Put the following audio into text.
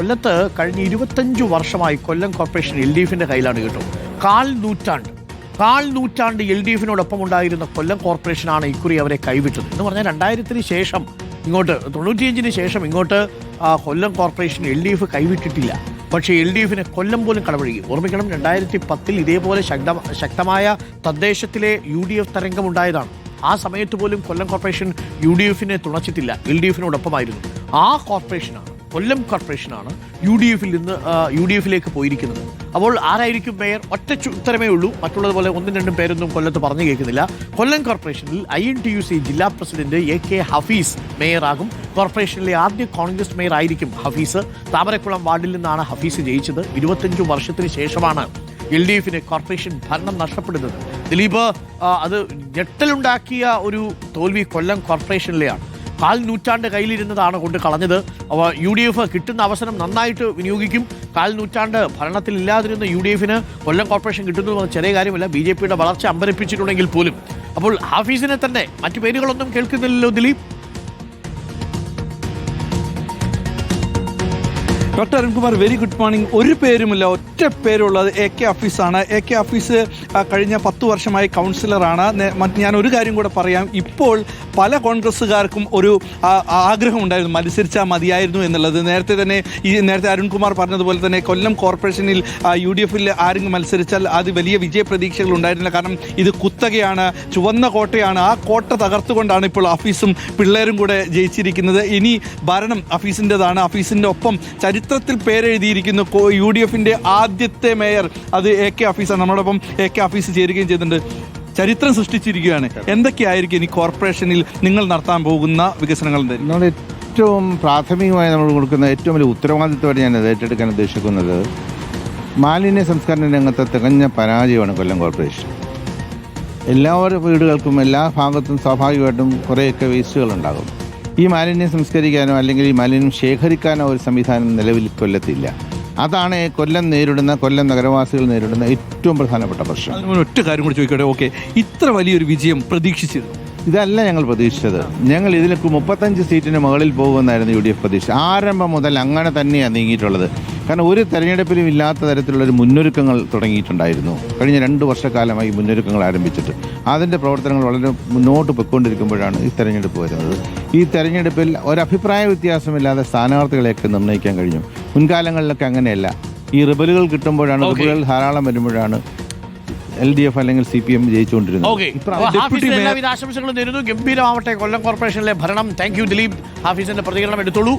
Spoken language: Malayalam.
കൊല്ലത്ത് കഴിഞ്ഞ ഇരുപത്തഞ്ച് വർഷമായി കൊല്ലം കോർപ്പറേഷൻ എൽ ഡി എഫിന്റെ കയ്യിലാണ് കേട്ടോ. കാൽ നൂറ്റാണ്ട് കാൽ നൂറ്റാണ്ട് എൽ ഡി എഫിനോടൊപ്പം ഉണ്ടായിരുന്ന കൊല്ലം കോർപ്പറേഷനാണ് ഇക്കുറി അവരെ കൈവിട്ടത്. എന്ന് പറഞ്ഞാൽ രണ്ടായിരത്തിന് ശേഷം ഇങ്ങോട്ട് തൊണ്ണൂറ്റിയഞ്ചിന് ശേഷം ഇങ്ങോട്ട് Kollam corporation L D F കൈവിട്ടിട്ടില്ല. പക്ഷേ എൽ ഡി എഫിനെ കൊല്ലം പോലും കടവഴുകി ഓർമ്മിക്കണം രണ്ടായിരത്തി പത്തിൽ ഇതേപോലെ ശക്ത ശക്തമായ തദ്ദേശത്തിലെ യു ഡി എഫ് തരംഗമുണ്ടായതാണ് ആ സമയത്ത് പോലും കൊല്ലം കോർപ്പറേഷൻ യു ഡി എഫിനെ തുണച്ചിട്ടില്ല എൽ ഡി എഫിനോടൊപ്പമായിരുന്നു. ആ കോർപ്പറേഷനാണ് കൊല്ലം കോർപ്പറേഷനാണ് യു ഡി എഫിൽ നിന്ന് യു ഡി എഫിലേക്ക് പോയിരിക്കുന്നത്. അപ്പോൾ ആരായിരിക്കും മേയർ? ഒറ്റ ഉത്തരമേ ഉള്ളൂ. മറ്റുള്ളതുപോലെ ഒന്നും രണ്ടും പേരൊന്നും കൊല്ലത്ത് പറഞ്ഞു കേൾക്കുന്നില്ല. കൊല്ലം കോർപ്പറേഷനിൽ I N T U C ജില്ലാ പ്രസിഡന്റ് എ കെ ഹഫീസ് മേയറാകും. കോർപ്പറേഷനിലെ ആദ്യ കോൺഗ്രസ് മേയർ ആയിരിക്കും ഹഫീസ്. താമരക്കുളം വാർഡിൽ നിന്നാണ് ഹഫീസ് ജയിച്ചത്. ഇരുപത്തഞ്ചു വർഷത്തിന് ശേഷമാണ് എൽ ഡി എഫിന് കോർപ്പറേഷൻ ഭരണം നഷ്ടപ്പെടുന്നത്. ദിലീപ് അത് ഞെട്ടലുണ്ടാക്കിയ ഒരു തോൽവി കൊല്ലം കോർപ്പറേഷനിലെയാണ്. കാൽ നൂറ്റാണ്ട് കയ്യിലിരുന്നതാണ് കൊണ്ട് കളഞ്ഞത്. അവ യു ഡി എഫ് കിട്ടുന്ന അവസരം നന്നായിട്ട് വിനിയോഗിക്കും. കാൽ നൂറ്റാണ്ട് ഭരണത്തിൽ ഇല്ലാതിരുന്ന യു ഡി എഫിന് കൊല്ലം കോർപ്പറേഷൻ കിട്ടുന്നു എന്ന ചെറിയ കാര്യമല്ല. ബി ജെ പിയുടെ വളർച്ച അമ്പരപ്പിച്ചിട്ടുണ്ടെങ്കിൽ പോലും. അപ്പോൾ ഹാഫീസിനെ തന്നെ മറ്റു പേരുകളൊന്നും കേൾക്കുന്നില്ലല്ലോ Dileep. Doctor Arunkumar very good morning ഒരു പേരുമില്ല ഒറ്റ പേരുള്ളത് എ കെ ഓഫീസാണ് എ കെ ഓഫീസ് കഴിഞ്ഞ പത്ത് വർഷമായി കൗൺസിലറാണ് ഞാൻ ഒരു കാര്യം കൂടെ പറയാം. ഇപ്പോൾ പല കോൺഗ്രസ്സുകാർക്കും ഒരു ആഗ്രഹം ഉണ്ടായിരുന്നു. മത്സരിച്ചാൽ മതിയായിരുന്നു എന്നുള്ളത്. നേരത്തെ തന്നെ ഈ നേരത്തെ അരുൺകുമാർ പറഞ്ഞതുപോലെ തന്നെ കൊല്ലം കോർപ്പറേഷനിൽ യു ഡി എഫിൽ ആരെങ്കിലും മത്സരിച്ചാൽ അത് വലിയ വിജയ പ്രതീക്ഷകൾ ഉണ്ടായിരുന്നില്ല. കാരണം ഇത് കുത്തകയാണ് ചുവന്ന കോട്ടയാണ്. ആ കോട്ട തകർത്തുകൊണ്ടാണ് ഇപ്പോൾ ഓഫീസും പിള്ളേരും കൂടെ ജയിച്ചിരിക്കുന്നത്. ഇനി ഭരണം അഫീസിന്റെതാണ് അഫീസിന്റെ ഒപ്പം ചരിത്രത്തിൽ പേരെഴുതിയിരിക്കുന്നു യു ഡി എഫിന്റെ ആദ്യത്തെ മേയർ. അത് എ കെ ഓഫീസാണ് നമ്മളോടൊപ്പം എ കെ ഓഫീസ് ചേരുകയും ചെയ്തിട്ടുണ്ട്. ചരിത്രം സൃഷ്ടിച്ചിരിക്കുകയാണ്. എന്തൊക്കെയായിരിക്കും ഇനി കോർപ്പറേഷനിൽ നിങ്ങൾ നടത്താൻ പോകുന്ന വികസനങ്ങൾ? നമ്മൾ ഏറ്റവും പ്രാഥമികമായി നമ്മൾ കൊടുക്കുന്ന ഏറ്റവും വലിയ ഉത്തരവാദിത്തമായിട്ട് ഞാൻ ഏറ്റെടുക്കാൻ ഉദ്ദേശിക്കുന്നത് മാലിന്യ സംസ്കരണ രംഗത്തെ തികഞ്ഞ പരാജയമാണ് കൊല്ലം കോർപ്പറേഷൻ. എല്ലാവരുടെ വീടുകൾക്കും എല്ലാ ഭാഗത്തും സ്വാഭാവികമായിട്ടും കുറേയൊക്കെ വേസ്റ്റുകൾ ഉണ്ടാകും. ഈ മാലിന്യം സംസ്കരിക്കാനോ അല്ലെങ്കിൽ ഈ മാലിന്യം ശേഖരിക്കാനോ ഒരു സംവിധാനം നിലവിൽ കൊല്ലത്തില്ല. അതാണ് കൊല്ലം നേരിടുന്ന കൊല്ലം നഗരവാസികൾ നേരിടുന്ന ഏറ്റവും പ്രധാനപ്പെട്ട പ്രശ്നം. ഒറ്റ കാര്യം കൂടി ചോദിക്കട്ടെ? ഓക്കെ. ഇത്ര വലിയൊരു വിജയം പ്രതീക്ഷിച്ചിരുന്നു. ഇതല്ല ഞങ്ങൾ പ്രതീക്ഷിച്ചത്. ഞങ്ങൾ ഇതിലേക്ക് മുപ്പത്തഞ്ച് സീറ്റിന് മുകളിൽ പോകുമെന്നായിരുന്നു യു ഡി എഫ് പ്രതീക്ഷ. ആരംഭം മുതൽ അങ്ങനെ തന്നെയാണ് നീങ്ങിയിട്ടുള്ളത്. കാരണം ഒരു തെരഞ്ഞെടുപ്പിലും ഇല്ലാത്ത തരത്തിലുള്ളൊരു മുന്നൊരുക്കങ്ങൾ തുടങ്ങിയിട്ടുണ്ടായിരുന്നു. കഴിഞ്ഞ രണ്ട് വർഷക്കാലമായി മുന്നൊരുക്കങ്ങൾ ആരംഭിച്ചിട്ട്. അതിന്റെ പ്രവർത്തനങ്ങൾ വളരെ മുന്നോട്ട് പൊയ്ക്കൊണ്ടിരിക്കുമ്പോഴാണ് ഈ തെരഞ്ഞെടുപ്പ് വരുന്നത്. ഈ തെരഞ്ഞെടുപ്പിൽ ഒരഭിപ്രായ വ്യത്യാസമില്ലാതെ സ്ഥാനാർത്ഥികളെയൊക്കെ നിർണയിക്കാൻ കഴിഞ്ഞു. മുൻകാലങ്ങളിലൊക്കെ അങ്ങനെയല്ല. ഈ റിബലുകൾ കിട്ടുമ്പോഴാണ്. റിബലുകൾ ധാരാളം വരുമ്പോഴാണ് എൽ ഡി എഫ് അല്ലെങ്കിൽ സി പി എം ജയിച്ചുകൊണ്ടിരുന്നത് ആശംസകളും നേരുന്നു. ഗംഭീരമാവട്ടെ കൊല്ലം കോർപ്പറേഷനിലെ ഭരണം. Thank you Dileep. ഹാഫീസിന്റെ പ്രതികരണം എടുത്തോളൂ.